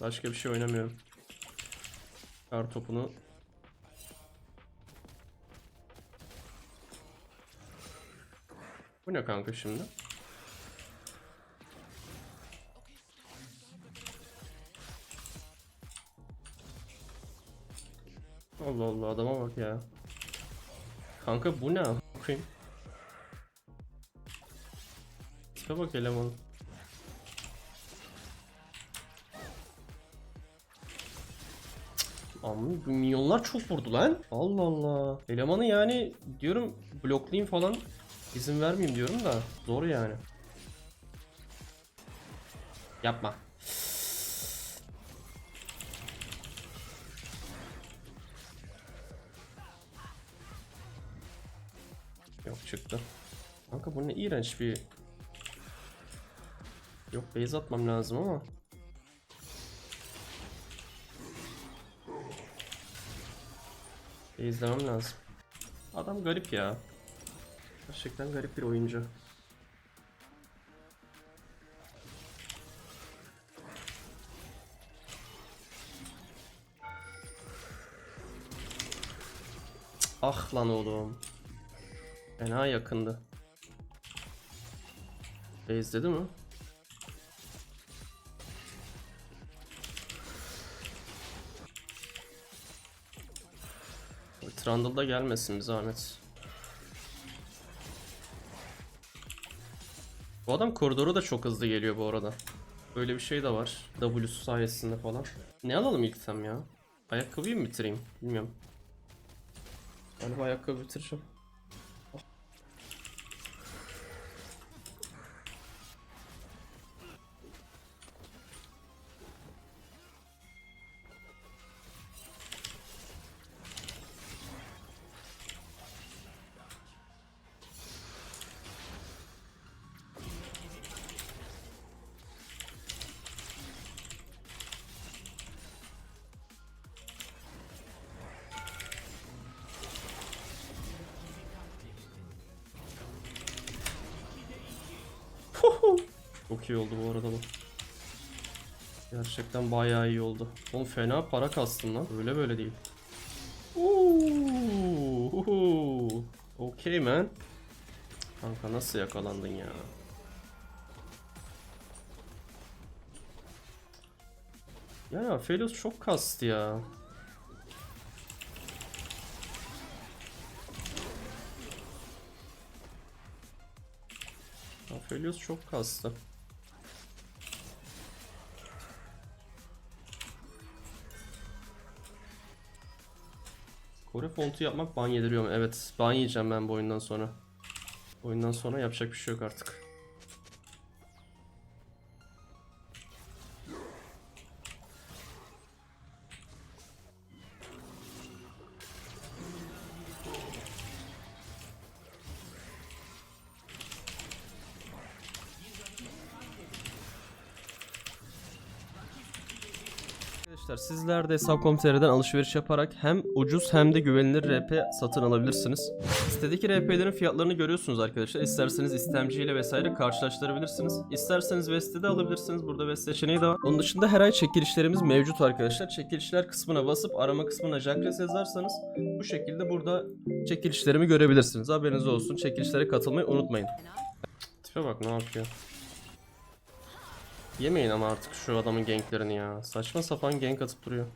Başka bir şey oynamıyorum. Kar topunu. Bu ne kanka şimdi? Allah Allah adama bak ya. Kanka bu ne? Bakayım. Tipe bak elemanın. Bu milyonlar çok vurdu lan. Allah Allah. Elemanı yani diyorum bloklayayım falan izin vermeyeyim diyorum da zor yani. Yapma. Yok çıktı. Kanka bu ne iğrenç bir... Yok base atmam lazım ama. İzlemem lazım. Adam garip ya. Gerçekten garip bir oyuncu. Ah lan oğlum. Fena yakındı. Base dedi mi? Trundle gelmesin bir zahmet. Bu adam koridoru da çok hızlı geliyor bu arada. Böyle bir şey de var. W'su sayesinde falan. Ne alalım ilk tam ya? Ayakkabıyı mı bitireyim? Bilmiyorum. Galiba ayakkabı bitireceğim. Gerçekten bayağı iyi oldu. Oğlum fena para kastın lan. Öyle böyle değil. Ooh, Okay man. Kanka nasıl yakalandın ya? Ya Felios çok kastı ya. Aphelios çok kastı. Kore fontu yapmak ban yediriyor mu? Evet, ban yiyeceğim ben bu oyundan sonra. Oyundan sonra yapacak bir şey yok artık. Sizler de Hesap.com.tr'den alışveriş yaparak hem ucuz hem de güvenilir RP satın alabilirsiniz. Sitedeki RP'lerin fiyatlarını görüyorsunuz arkadaşlar. İsterseniz istemciyle vesaire karşılaştırabilirsiniz. İsterseniz Vest'de de alabilirsiniz. Burada Vest seçeneği de var. Onun dışında her ay çekilişlerimiz mevcut arkadaşlar. Çekilişler kısmına basıp arama kısmına Jackres yazarsanız bu şekilde burada çekilişlerimi görebilirsiniz. Haberiniz olsun. Çekilişlere katılmayı unutmayın. Tipe bak ne yapıyor. Yemeyin ama artık şu adamın ganklerini ya. Saçma sapan gank atıp duruyor.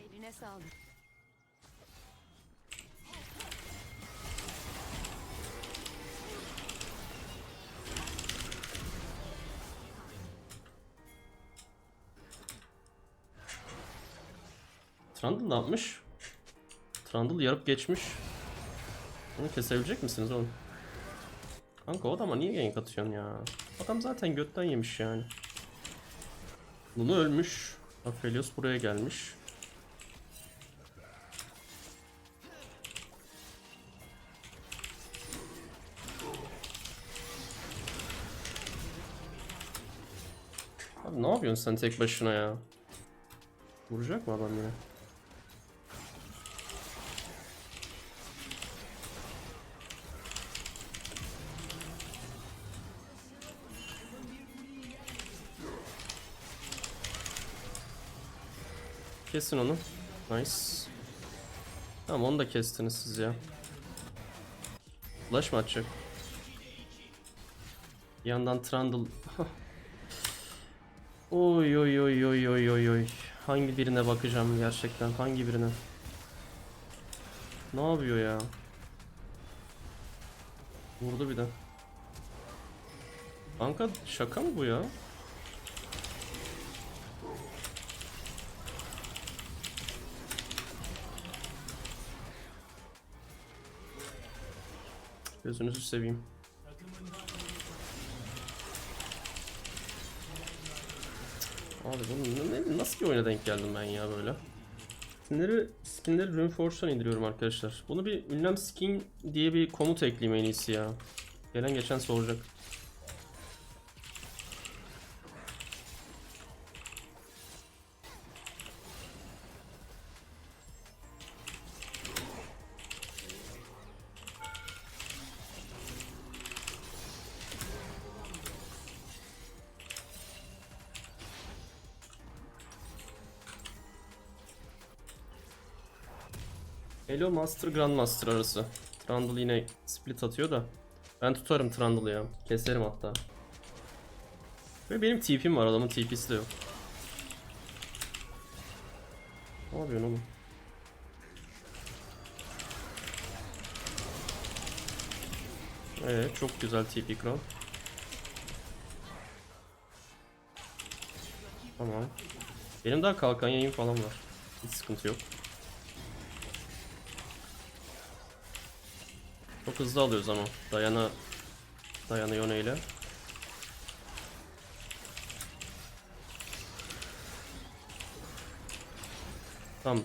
Trundle ne yapmış? Trundle yarıp geçmiş. Onu kesebilecek misiniz oğlum? Kanka o adama niye gank atıyorsun ya? Adam zaten götten yemiş yani. Bunu ölmüş. Aphelios buraya gelmiş. Abi ne yapıyorsun sen tek başına ya? Vuracak mı adam yine? Kesin onu. Nice. Tamam onu da kestiniz siz ya. Flash mı atacak? Bir yandan Trundle. oy oy oy oy oy oy oy. Hangi birine bakacağım gerçekten? Hangi birine? Ne yapıyor ya? Vurdu bir de. Kanka şaka mı bu ya? Gözünüzü seveyim. Abi bunu nasıl bir oyuna denk geldim ben ya böyle? Skinleri, skinleri Runeforge'dan indiriyorum arkadaşlar. Bunu bir ünlem skin diye bir komut ekleyeyim en iyisi ya. Gelen geçen soracak. Elo Master Grandmaster arası. Trundle yine split atıyor da. Ben tutarım Trundle'ı ya. Keserim hatta. Ve benim TP'm var adamın TP'si de yok. Ne yapıyorsun oğlum? Evet çok güzel TP kral. Tamam. Benim daha kalkan yayın falan var. Hiç sıkıntı yok. Çok hızlı alıyoruz ama. Dayana Dayana Yone ile. Tamam.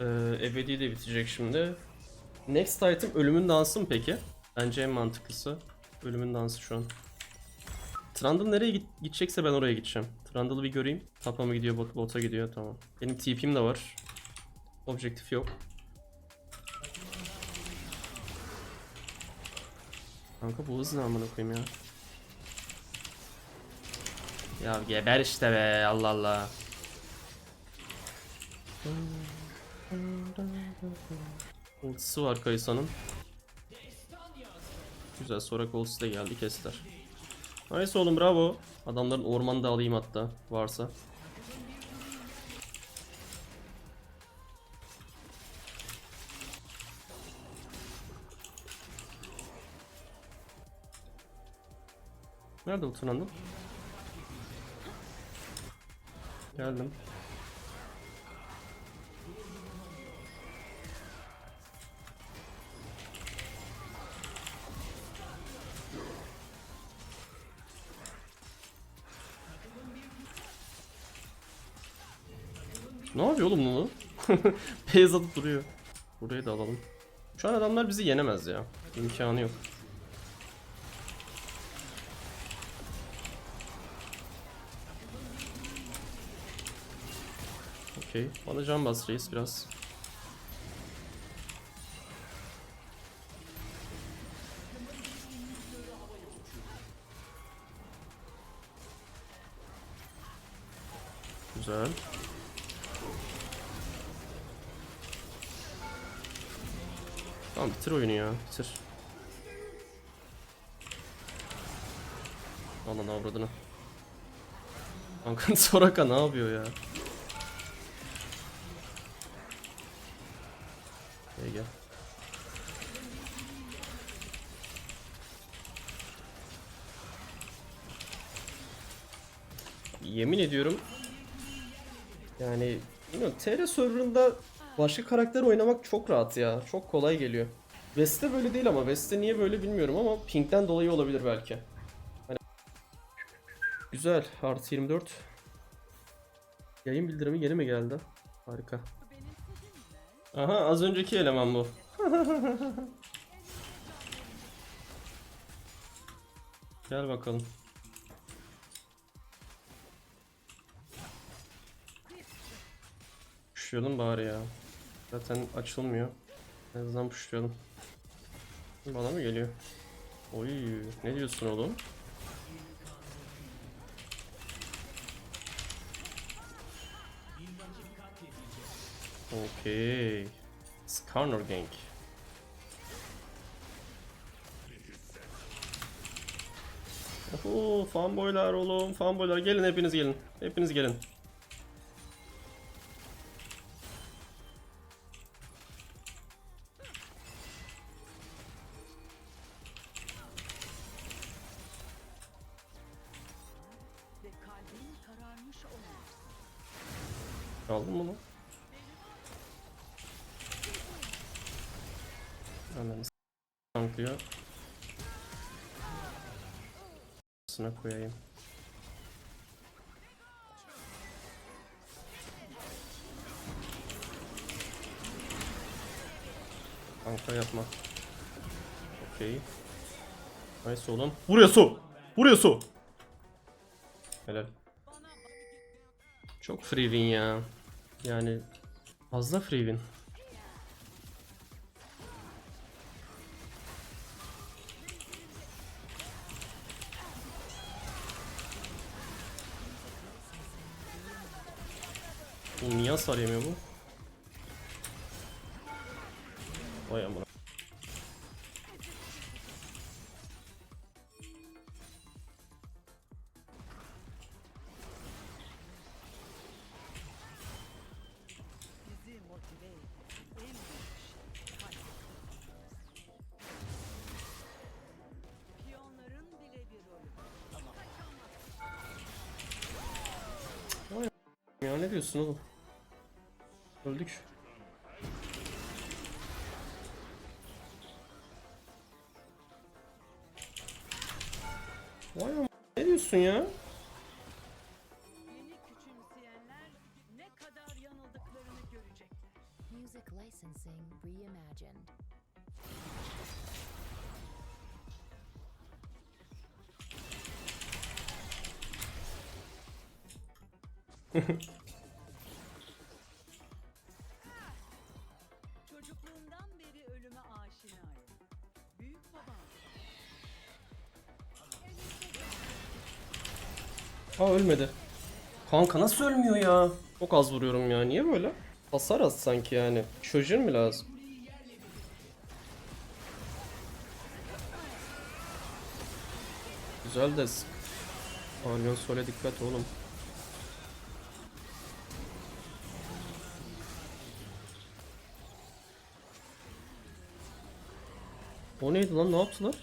Ee, ebedi de bitecek şimdi. Next item ölümün dansı mı peki? Bence en mantıklısı. Ölümün dansı şu an. Trundle nereye git gidecekse ben oraya gideceğim. Trundle'ı bir göreyim. Tapa mı gidiyor, bot bota gidiyor tamam. Benim TP'm de var. Objektif yok. Kanka bu hız ne amına koyayım ya. Ya geber işte be Allah Allah. Ultisi var Kayısa'nın. Güzel sonra ultisi de geldi kestiler. Nice oğlum bravo. Adamların ormanı da alayım hatta varsa. Nerede bu tırnandı? Geldim. Ne yapıyor oğlum bunu? Beyaz atıp duruyor. Burayı da alalım. Şu an adamlar bizi yenemez ya. İmkanı yok. Okey. Bana can bas reis biraz. Güzel. Tamam bitir oyunu ya. Bitir. Aman avradını. Kanka Soraka ne yapıyor ya? Yemin ediyorum yani bilmiyorum TR serverında başka karakter oynamak çok rahat ya. Çok kolay geliyor. West'te böyle değil ama West'te niye böyle bilmiyorum ama Pink'ten dolayı olabilir belki. Hani... Güzel. Artı 24. Yayın bildirimi yeni mi geldi? Harika. Aha az önceki eleman bu. Gel bakalım. Puşlayalım bari ya. Zaten açılmıyor. En azından puşlayalım. Bana mı geliyor? Oy, ne diyorsun oğlum? Okey. Skarner Gang. Oho, fanboylar oğlum, fanboylar. Gelin hepiniz gelin. Hepiniz gelin. Kanka yapma. Okey. Nice oğlum. Buraya su! Buraya su! Helal. Çok free win ya. Yani fazla free win. Niye hasar yemiyor bu? Bir rolü. Ya ne diyorsun oğlum? Öldük. Ne diyorsun ya? Music licensing reimagined. Aa ölmedi. Kanka nasıl ölmüyor ya? Çok az vuruyorum ya. Niye böyle? Hasar az sanki yani. Çocuğun mu lazım? Güzel de sık. Alyon Sol'e dikkat oğlum. O neydi lan? Ne yaptılar?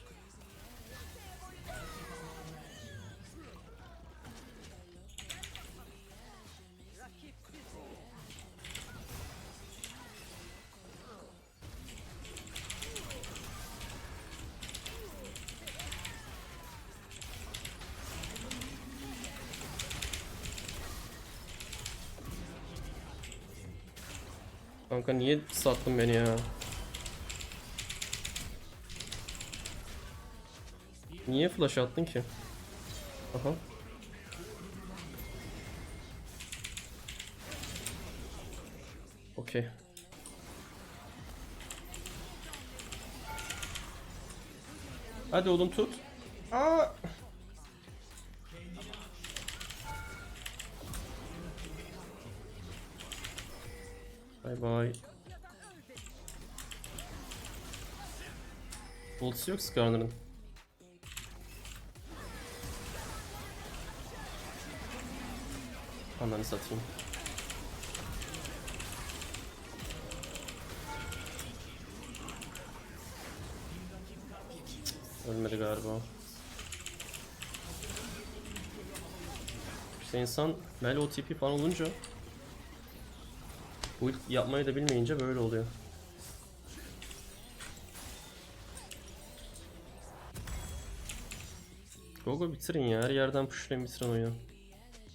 Kanka niye sattın beni ya? Niye flash attın ki? Aha. Okey. Hadi oğlum tut. Aa! Bay bay. Ultisi yok Skarner'ın. Ananı satayım. Ölmedi galiba. İşte insan Mel OTP falan olunca bu yapmayı da bilmeyince böyle oluyor. Gogo bitirin ya. Her yerden pushlayın bitirin oyunu.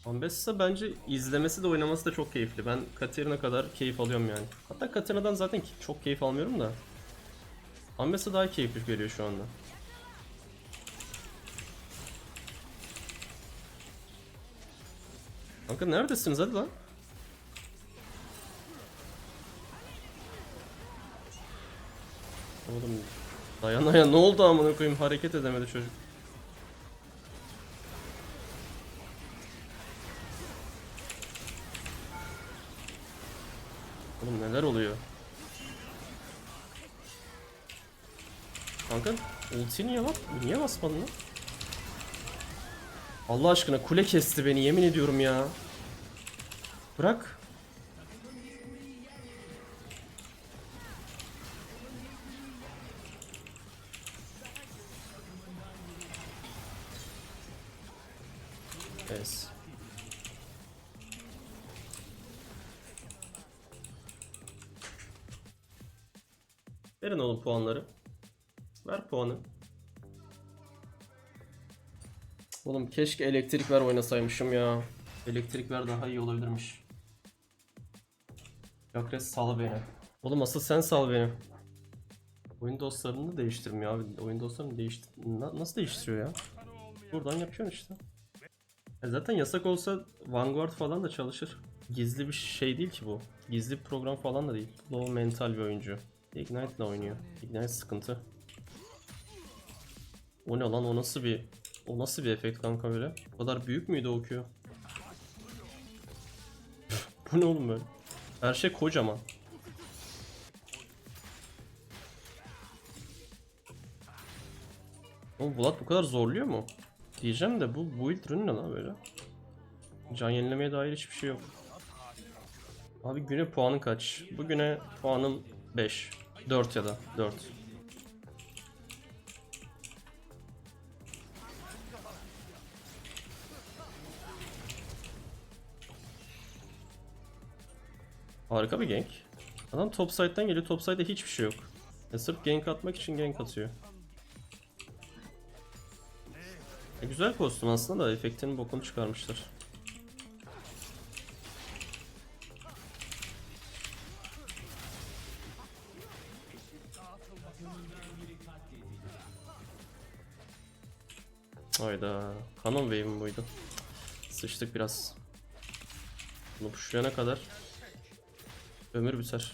Ambessa bence izlemesi de oynaması da çok keyifli. Ben Katarina kadar keyif alıyorum yani. Hatta Katarina'dan zaten çok keyif almıyorum da. Ambessa daha keyifli geliyor şu anda. Kanka neredesiniz hadi lan? Dayan dayan ne oldu amına koyayım hareket edemedi çocuk. Oğlum neler oluyor? Kanka ulti niye bak? Niye basmadın lan? Allah aşkına kule kesti beni yemin ediyorum ya. Bırak. Verin oğlum puanları. Ver puanı. Oğlum keşke elektrik ver oynasaymışım ya. Elektrik ver daha iyi olabilirmiş. Yakres sal beni. Oğlum asıl sen sal beni. Oyun dostlarını değiştirmiyor abi. Oyun dostlarını değiştir... Na- nasıl değiştiriyor ya? Buradan yapıyorsun işte. E zaten yasak olsa Vanguard falan da çalışır. Gizli bir şey değil ki bu. Gizli bir program falan da değil. Low mental bir oyuncu. Ignite ile oynuyor. Ignite sıkıntı. O ne lan o nasıl bir o nasıl bir efekt kanka böyle? O kadar büyük müydü o Q? bu ne oğlum böyle? Her şey kocaman. Oğlum Vlad bu kadar zorluyor mu? Diyeceğim de bu build ürün ne lan böyle? Can yenilemeye dair hiçbir şey yok. Abi güne puanın kaç? Bugüne puanım 5. 4 ya da 4. Harika bir gank. Adam top side'den geliyor. Top side'de hiçbir şey yok. E sırf gank atmak için gank atıyor. E güzel kostüm aslında da efektinin bokunu çıkarmışlar. Hayda. Canon Wave mi buydu? Sıçtık biraz. Bunu pushlayana kadar ömür biter.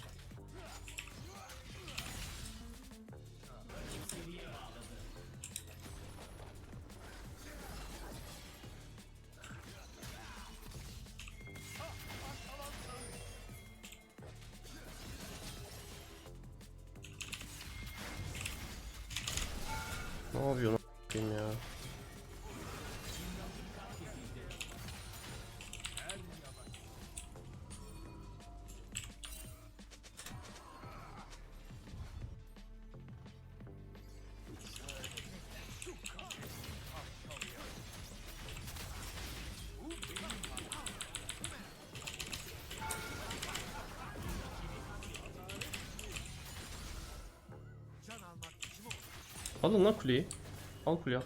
Alın lan kuleyi. Al kuleyi al.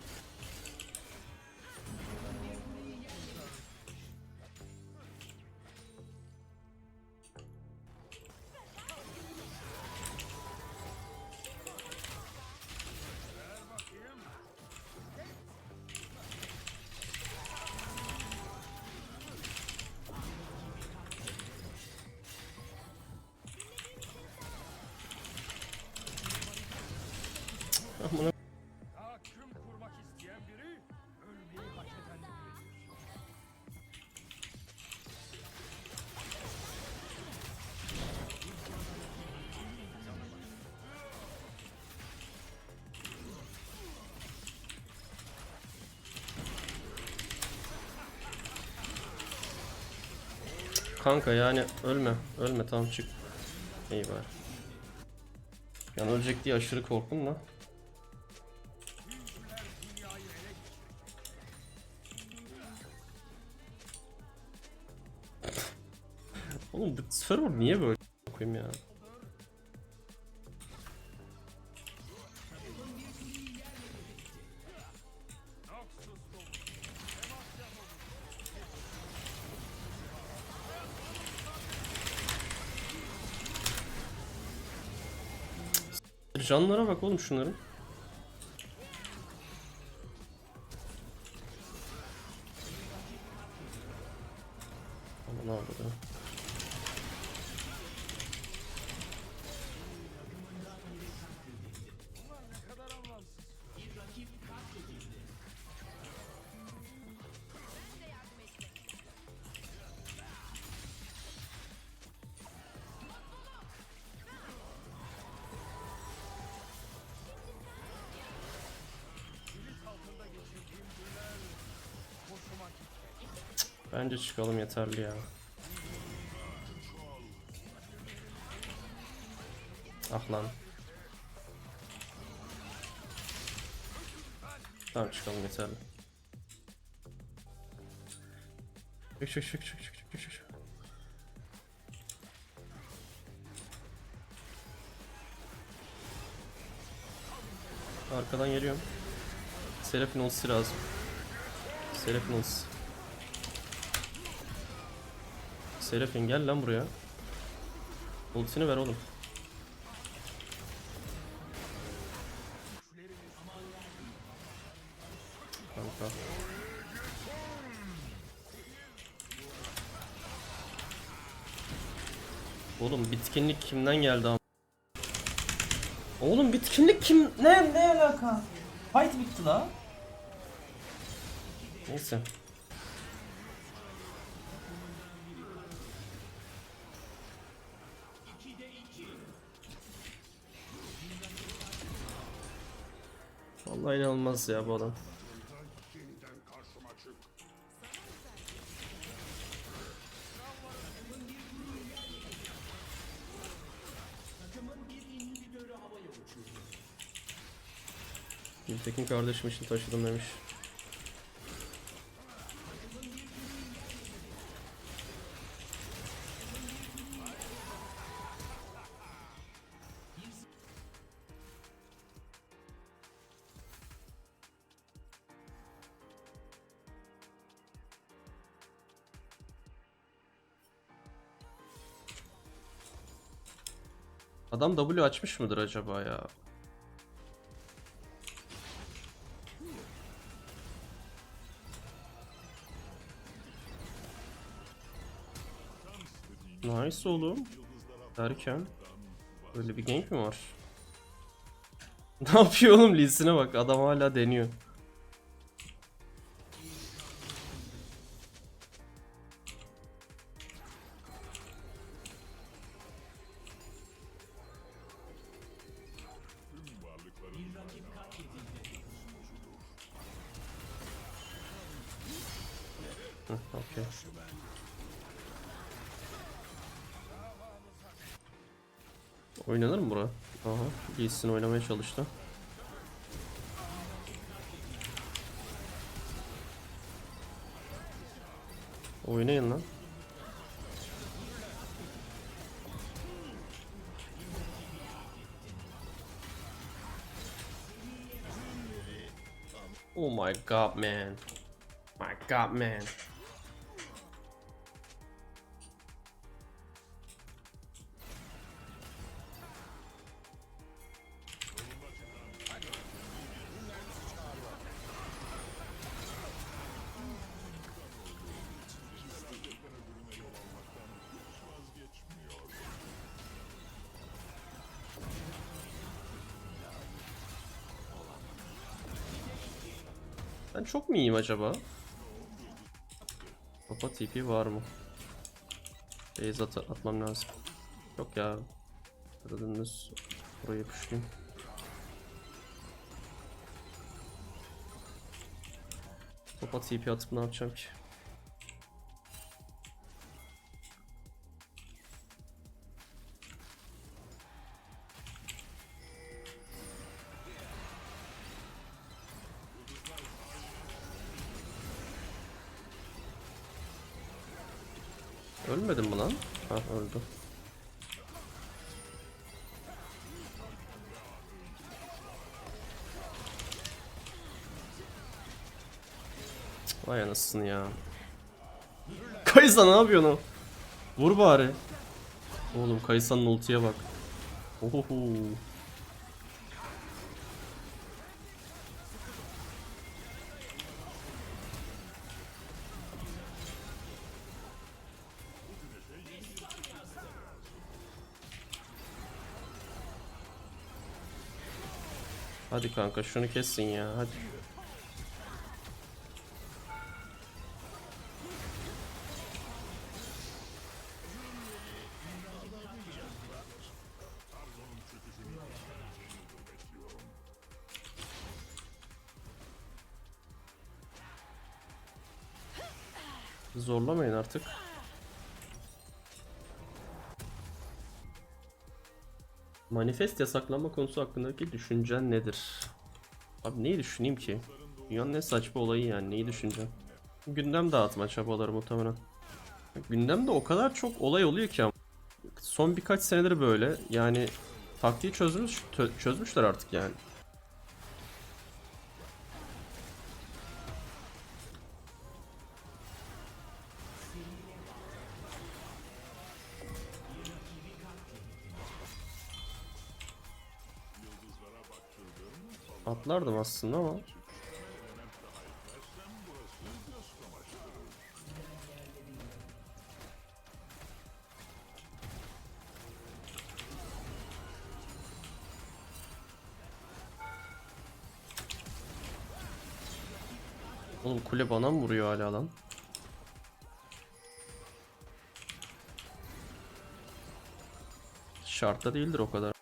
Kanka yani ölme. Ölme tamam çık. İyi var. Yani ölecek diye aşırı korktum da. Oğlum server niye böyle koyayım ya? Canlara bak oğlum şunların. Aman abi. Bence çıkalım yeterli ya. Ah lan. Tamam çıkalım yeterli. Çık çık çık çık çık çık çık çık. Arkadan geliyorum. Seraph'in ultisi lazım. Seraph'in ultisi. Seraph'in gel lan buraya. Ultisini ver oğlum. Kanka. Oğlum bitkinlik kimden geldi am? Oğlum bitkinlik kim? Ne ne alaka? Fight bitti la. Neyse. Vallahi inanılmaz ya bu adam. Gültekin kardeşim için taşıdım demiş. Adam W açmış mıdır acaba ya? Nice oğlum. Derken böyle bir gank mi var? ne yapıyor oğlum Lee'sine bak adam hala deniyor. Lee'sin oynamaya çalıştı. Oynayın lan. Oh my god man. My god man. Çok mu iyiyim acaba? Papa TP var mı? Base at atmam lazım. Yok ya. Aradınız. Buraya yapıştım. Papa TP atıp ne yapacağım ki? Ölmedin mi lan? Ha öldü. Vay anasını ya. Kaysa ne yapıyorsun? Vur bari. Oğlum Kaysa'nın ultiye bak. Ohoho. Hadi kanka şunu kessin ya hadi. Zorlamayın artık. Manifest yasaklanma konusu hakkındaki düşüncen nedir? Abi neyi düşüneyim ki? Dünyanın ne saçma olayı yani neyi düşüneceğim? Gündem dağıtma çabaları muhtemelen. Gündemde o kadar çok olay oluyor ki. Son birkaç senedir böyle. Yani taktiği çözmüş çözmüşler artık yani. Atlardım aslında ama Oğlum kule bana mı vuruyor hala lan? Şartta değildir o kadar.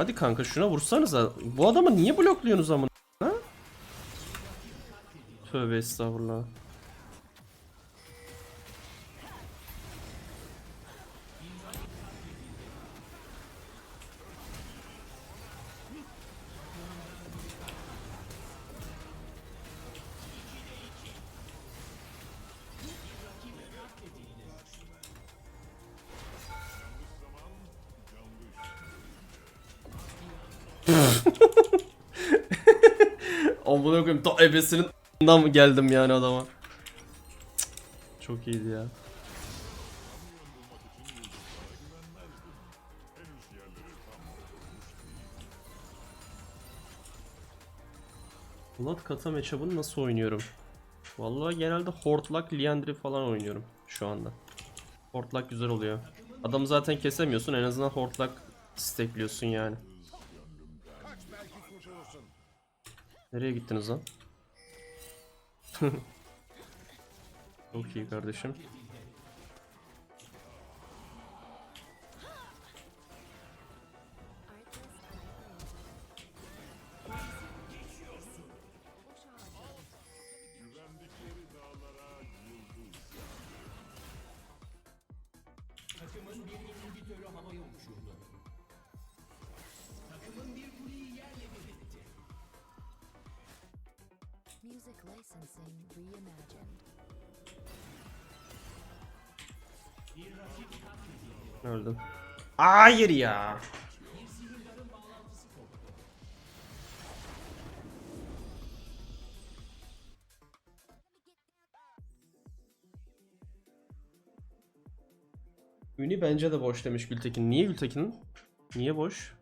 Hadi kanka şuna vursanıza. Bu adamı niye blokluyorsunuz amına? Tövbe estağfurullah. Amına koyayım ta ebesinin mı geldim yani adama. Çok iyiydi ya. Blood Kata matchup'ını nasıl oynuyorum? Vallahi genelde Hortlak, Liandry falan oynuyorum şu anda. Hortlak güzel oluyor. Adamı zaten kesemiyorsun en azından Hortlak stekliyorsun yani. Nereye gittiniz lan? Çok iyi kardeşim. Music licensing reimagined. Öldüm. Hayır ya. Uni bence de boş demiş Gültekin. Niye Gültekin? Niye boş?